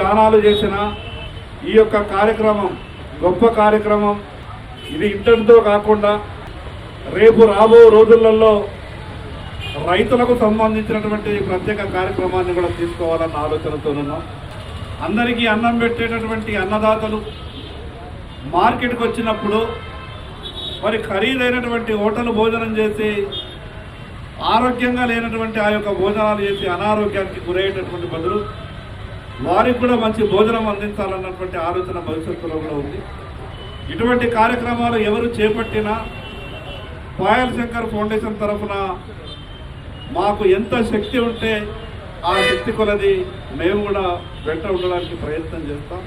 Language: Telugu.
దానాలు చేసినా ఈ యొక్క కార్యక్రమం గొప్ప కార్యక్రమం. ఇది ఇంతటితో కాకుండా రేపు రాబో రోజులలో రైతులకు సంబంధించినటువంటి ప్రత్యేక కార్యక్రమాన్ని కూడా తీసుకోవాలన్న ఆలోచనతోనున్నాం అందరికీ అన్నం పెట్టేటటువంటి అన్నదాతలు మార్కెట్కి వచ్చినప్పుడు మరి ఖరీదైనటువంటి హోటల్ భోజనం చేసి ఆరోగ్యంగా లేనటువంటి ఆ యొక్క భోజనాలు చేసి అనారోగ్యానికి గురయ్యేటటువంటి బదులు వారికి కూడా మంచి భోజనం అందించాలన్నటువంటి ఆలోచన భవిష్యత్తులో కూడా ఉంది. ఇటువంటి కార్యక్రమాలు ఎవరు చేపట్టినా పాయల్ శంకర్ ఫౌండేషన్ తరఫున మాకు ఎంత శక్తి ఉంటే ఆ శక్తి కొలది మేము కూడా వెంట ఉండడానికి ప్రయత్నం చేస్తాం.